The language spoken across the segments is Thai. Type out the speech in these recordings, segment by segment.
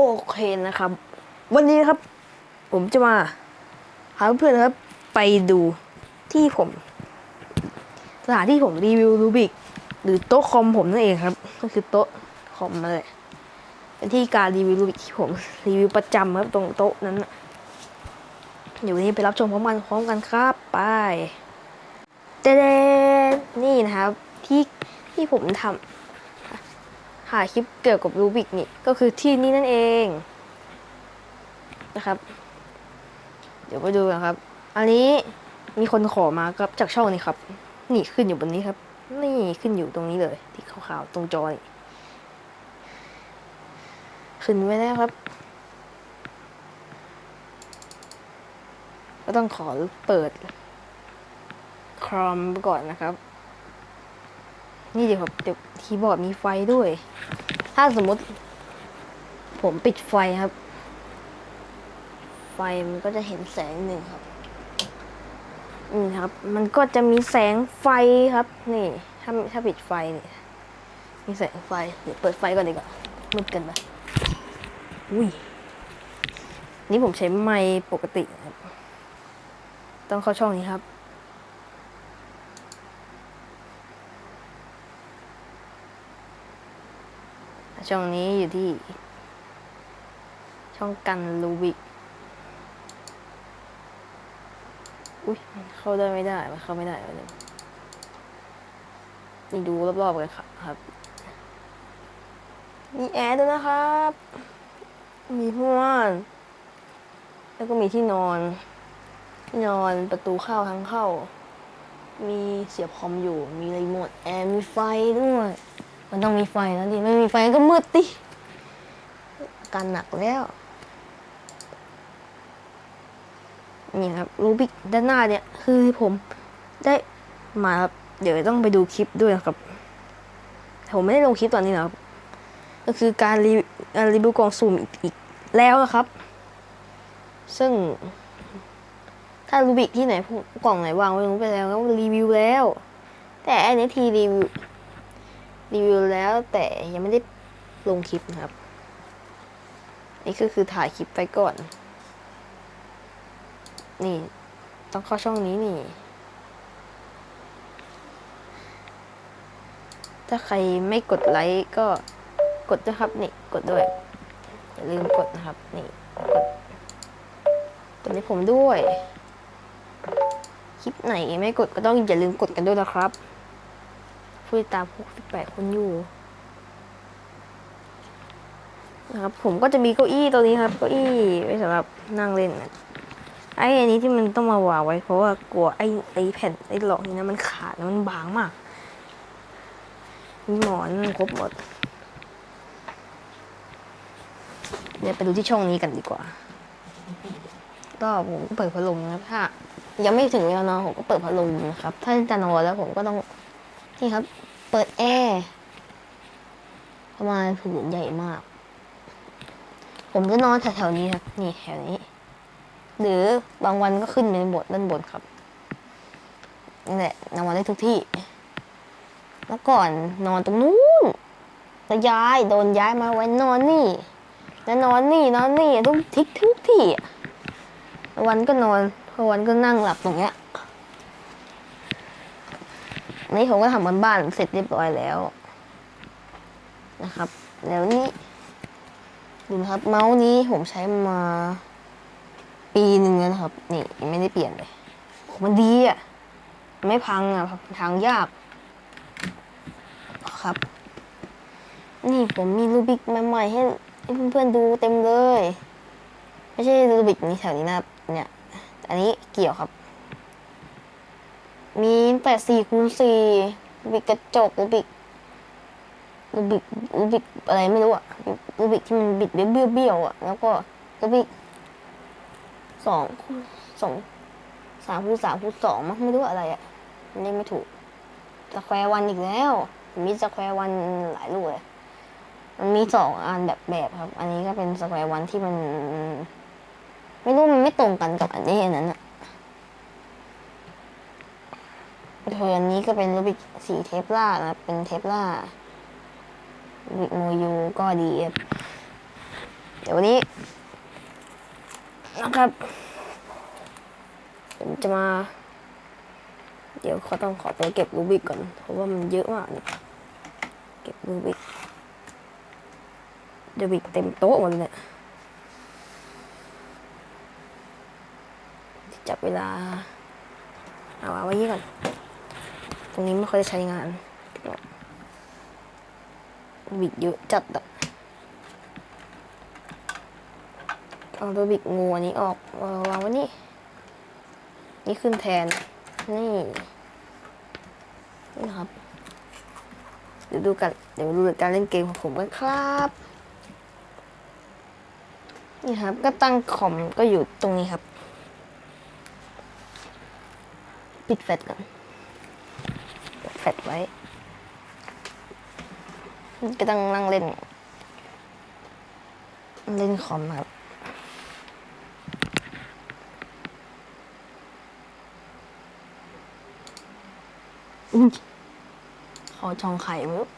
โอเคนะครับ วันนี้ครับ ผมจะมาหาเพื่อนๆครับ ไปดูที่ผม สถานที่ผมรีวิวรูบิกหรือโต๊ะคอมผมนั่นเองครับ ก็คือโต๊ะคอมนั่นแหละเป็นที่การรีวิวรูบิกที่ผมรีวิวประจำครับตรงโต๊ะนั้นน่ะเดี๋ยววันนี้ไปรับชมพร้อมกันพร้อมกันครับไปเดนนี่นะครับที่ที่ผมทำ หาคลิปเกี่ยวกับรูบิกนี่ก็คือที่นี่นั่นเองนะครับ เดี๋ยวไปดูนะครับ อันนี้มีคนขอมาครับจากช่องนี้ครับ นี่ขึ้นอยู่บนนี้ครับ นี่ขึ้นอยู่ตรงนี้เลย ที่ขาวๆตรงจอนี่ขึ้นไว้แล้วครับ ก็ต้องขอเปิดครอมก่อนนะครับ นี่เดี๋ยวครับเดี๋ยวคีย์บอร์ดมีไฟด้วย ถ้าสมมติ ผมปิดไฟครับ ไฟมันก็จะเห็นแสงหนึ่งครับนี่ครับ มันก็จะมีแสงไฟครับ นี่ ถ้าถ้าปิดไฟนี่มีแสงไฟเดี๋ยวเปิดไฟก่อนดีกว่ามืดเกันไปอุ้ยนี่ผมใช้ไมค์ปกติครับ ต้องเข้าช่องนี้ครับ ช่องนี้อยู่ที่ ช่องกันลูบิกอุ้ยเข้าได้ไม่ได้มันเข้าไม่ได้เลยนี่ดูรอบๆกันครับครับมีแอร์ด้วยนะครับ มีห้วนแล้วก็มีที่นอนที่นอนประตูเข้าทางเข้า มีเสียบคอมอยู่ มีรีโมทแอร์มีไฟด้วย มันต้องมีไฟนะดิไม่มีไฟก็มืดดิอาการหนักแล้ว นี่ครับรูบิกด้านหน้าเนี่ย คือผมได้มาครับเดี๋ยวต้องไปดูคลิปด้วยนะครับแต่ผมไม่ได้ลงคลิปตอนนี้นะครับ ก็คือการรีรีวิวกล่องสุ่มอีกอีกแล้วนะครับ ซึ่ง ถ้ารูบิกที่ไหนกกล่องไหนวางไว้ลงไปแล้วก็รีวิวแล้ว แต่อันนี้ทีรีวิว รีวิวแล้วแต่ยังไม่ได้ลงคลิปนะครับ นี่ก็คือถ่ายคลิปไปก่อน นี่ ต้องเข้าช่องนี้นี่ ถ้าใครไม่กดไลค์ก็กดด้วยครับ นี่ กดด้วย อย่าลืมกดนะครับ นี่กดกดให้ผมด้วย คลิปไหนไม่กดก็ต้องอย่าลืมกดกันด้วยนะครับ ผู้ติดตาม 68 คนอยู่นะครับผมก็จะมีเก้าอี้ตัวนี้ครับเก้าอี้ไว้สำหรับนั่งเล่นนะไอ้อันนี้ที่มันต้องมาวางไว้ เพราะว่ากลัวไอ้ไอ้แผ่นไอ้หลอกนี้นะมันขาดนะมันบางมาก มีหมอนครบหมดเดี๋ยวไปดูที่ช่องนี้กันดีกว่า ก็ผมก็เปิดพัดลมนะครับถ้ายังไม่ถึงเวลานอนผมก็เปิดพัดลมนะครับ ถ้าจะนอนแล้วผมก็ต้อง นี่ครับ เปิดแอร์ประมาณผืนใหญ่มาก ผมจะนอนแถวๆนี้ครับ นี่แถวนี้ หรือบางวันก็ขึ้นไปบนด้านบนครับนี่แหละนอนได้ทุกที่เมื่อก่อนนอนตรงนู้นแล้วย้ายโดนย้ายมาไว้นอนนี่ แล้วนอนนี่นอนนี่ทุกทิศทุกที่อะวันก็นอนพอวันก็นั่งหลับตรงเนี้ย นี่ผมก็ทำบนบ้านเสร็จเรียบร้อยแล้ว นะครับ แล้วนี่ดูนะครับ เมาส์นี้ผมใช้มา ปีหนึ่งแล้วนะครับ นี่ยังไม่ได้เปลี่ยนเลยมันดีอะไม่พังอะทางยากครับ นี่ผมมีรูบิกใหม่ๆให้เพื่อนๆดูเต็มเลย ไม่ใช่รูบิกนี้แถวนี้นะเนี่ย อันนี้เกี่ยวครับ มีแปดสี่คูณสี่รูบิกกระจกรูบิกรูบิกรูบิกอะไรไม่รู้อะรูบิกที่มันบิดเบี้ยวเบี้ยวอะแล้วก็รูบิกสองคูณสองสามคูณสามคูณสองมั้งไม่รู้อะไรอะมันเรียกไม่ถูกสแควร์วันอีกแล้ว มีสแควร์วันหลายลูกเลยมันมีสองอันแบบแบบครับ อันนี้ก็เป็นสแควร์วันที่มัน ไม่รู้มันไม่ตรงกันกับอันนี้อันนั้นอะ เธออันนี้ก็เป็นรูบิกสีเทปล่านะเป็นเทปล่ารูบิกโมยูก็ดีครับเดี๋ยววันนี้นะครับผมจะมา เดี๋ยวเขาต้องขอไปเก็บรูบิกก่อน เพราะว่ามันเยอะมากเนี่ยเก็บรูบิกรูบิกเต็มโต๊ะหมดเลยเนี่ยจับเวลา เอาวาไว้ยี่ก่อน รงนี้ไม่ค่อยได้ใช้งานบิกเยอะจัดอะเอาตัวบิกงูอันนี้ออกวางไว้นี่ นี่ขึ้นแทน นี่ นี่นะครับ เดี๋ยวดูกัน เดี๋ยวดูการเล่นเกมของผมกันครับ นี่ครับ ก็ตั้งคอมก็อยู่ตรงนี้ครับ ปิดแฟลชก่อน แฟลชไว้ ก็ต้องนั่งเล่น เล่นคอมครับขาช่องไข่ม่รู้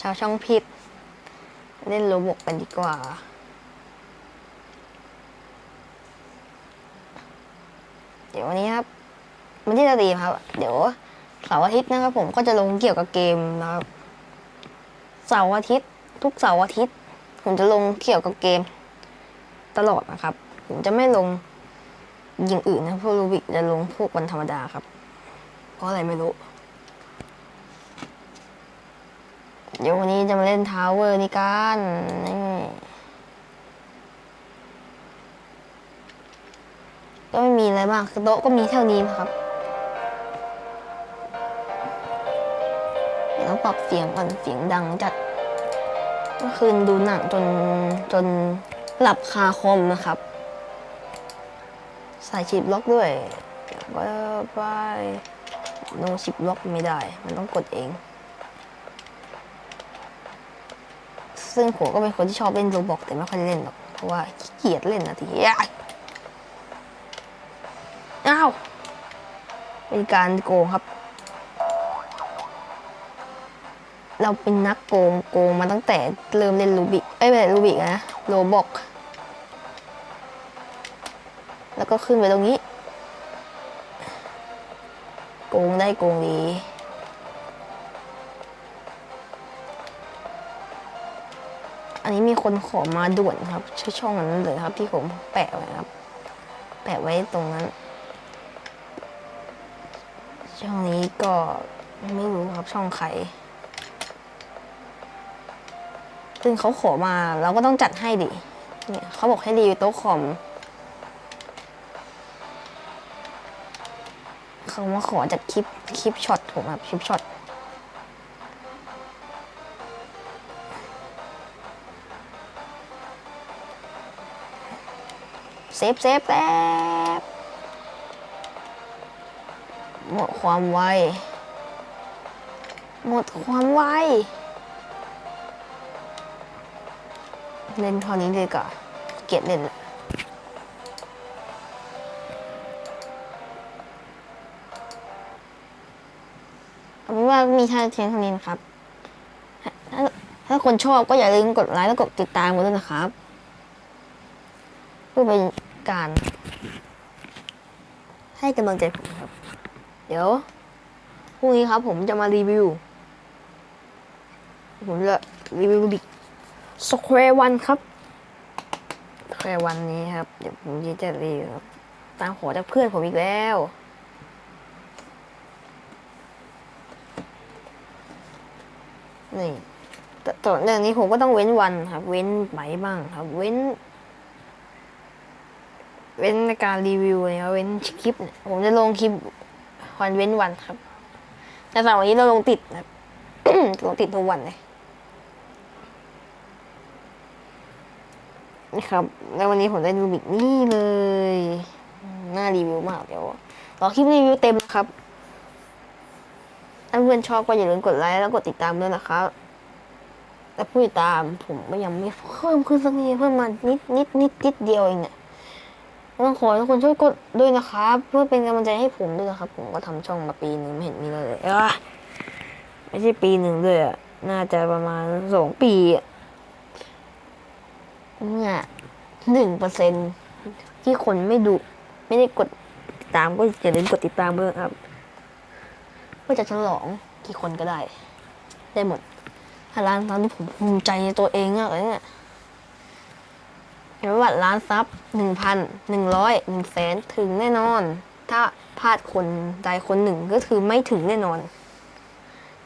ชาวช่องผิดเล่นโรบกกันดีกว่า เดี๋ยววันนี้ครับ วันที่จะดีครับ เดี๋ยวเสาร์อาทิตย์นะครับ ผมก็จะลงเกี่ยวกับเกมนะครับเสาร์อาทิตย์ ทุกเสาร์อาทิตย์ ผมจะลงเกี่ยวกับเกม ตลอดนะครับ ผมจะไม่ลงอย่างอื่นนะพวกรูบิกจะลงพวกวันธรรมดาครับ เพราะอะไรไม่รู้ เดี๋ยววันนี้จะมาเล่นทาวเวอร์นี่กันนี่ก็ไม่มีอะไรมากคือโต๊ะก็มีเท่านี้นะครับ ปรับเสียงก่อนเสียงดังจัดเมื่อคืนดูหนังจนจนหลับคาคอมนะครับใส่ชิปล็อกด้วยก็ไปโนชิปล็อกไม่ได้ มันต้องกดเอง ซึ่งผมก็เป็นคนที่ชอบเล่นโรบอกแต่ไม่ค่อยเล่นหรอก เพราะว่าขี้เกียจเล่นนะทีอ้าว เป็นการโกงครับ เราเป็นนักโกงโกงมาตั้งแต่เริ่มเล่นรูบิกเอ้ยไม่ใช่รูบิกนะโรบอกแล้วก็ขึ้นไปตรงนี้ โกงได้โกงดีอันนี้มีคนขอมาด่วนครับช่อช่องนั้นเลยครับที่ผมแปะไว้ครับ แปะไว้ตรงนั้น ช่องนี้ก็ไม่รู้ครับช่องใคร ซึ่งเขาขอมา เราก็ต้องจัดให้ดิเนี่ยเขาบอกให้รีวิวโต๊ะคอมเขามาขอจากคลิปคลิปช็อตผมครับคลิปช็อตเซฟเซฟแป๊บหมดความไว หมดความไว เล่นเท่านี้เลยก่อนเกียดเล่นละเอาเป็นว่ามีท่าเทียงเท่านี้นะครับ ถ้าถ้าคนชอบก็อย่าลืมกดไลค์และกดติดตามกันด้วยนะครับ เพื่อเป็นการให้กำลังใจผมครับ เดี๋ยวพรุ่งนี้ครับผมจะมารีวิว ผมจะรีวิวบิก สแควร์วันครับสแควร์วันนี้ครับ เดี๋ยวผมจะรีวิวครับ ตามขอจากเพื่อนผมอีกแล้ว นี่แต่ตอนอย่างนี้ผมก็ต้องเว้นวันครับ เว้นไหมบ้างครับ เว้น เว้นในการรีวิวเนี่ยครับ เว้นคลิปเนี่ยผมจะลงคลิปวันเว้นวันครับแต่สำหรับวันนี้เราลงติดนะครับลงติดทุกวันเลย นี่ครับ แล้ววันนี้ผมได้รูบิกนี่เลยน่ารีวิวมากเดี๋ยวรอคลิปรีวิวเต็มนะครับ ถ้าเพื่อนชอบก็อย่าลืมกดไลค์แล้วกดติดตามด้วยนะครับแต่ผู้ติดตามผมยังไม่เพิ่มขึ้นสักนิดเพิ่มมานิดนิดนิดนิดเดียวเองเนี่ยต้องขอทุกคนช่วยกดด้วยนะครับ เพื่อเป็นกำลังใจให้ผมด้วยนะครับ ผมก็ทำช่องมาปีหนึ่งไม่เห็นมีเลยเลยอะไม่ใช่ปีหนึ่งเลยอะน่าจะประมาณสองปีอะ เนี่ยหนึ่งเปอร์เซ็นที่คนไม่ดู ไม่ได้กดติดตามก็อย่าลืมกดติดตามด้วยครับก็จะฉลองกี่คนก็ได้ ได้หมดถ้าร้านตอนนี้ผมภูมิใจในตัวเองมากเลยเนี่ยเห็นว่าร้านซับหนึ่งพันหนึ่งร้อยหนึ่งแสนถึงแน่นอน ถ้าพลาดคนใดคนหนึ่งก็คือไม่ถึงแน่นอน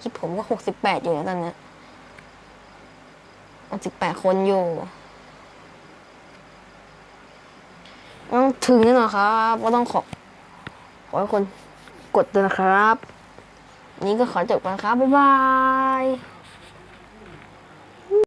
คลิปผมก็หกสิบแปดอยู่นะตอนเนี้ยหกสิบแปดคนอยู่ ต้องถึงแน่นอนครับก็ต้องขอขอให้คนกดด้วยนะครับ นี่ก็ขอจบกันครับ บ๊ายบาย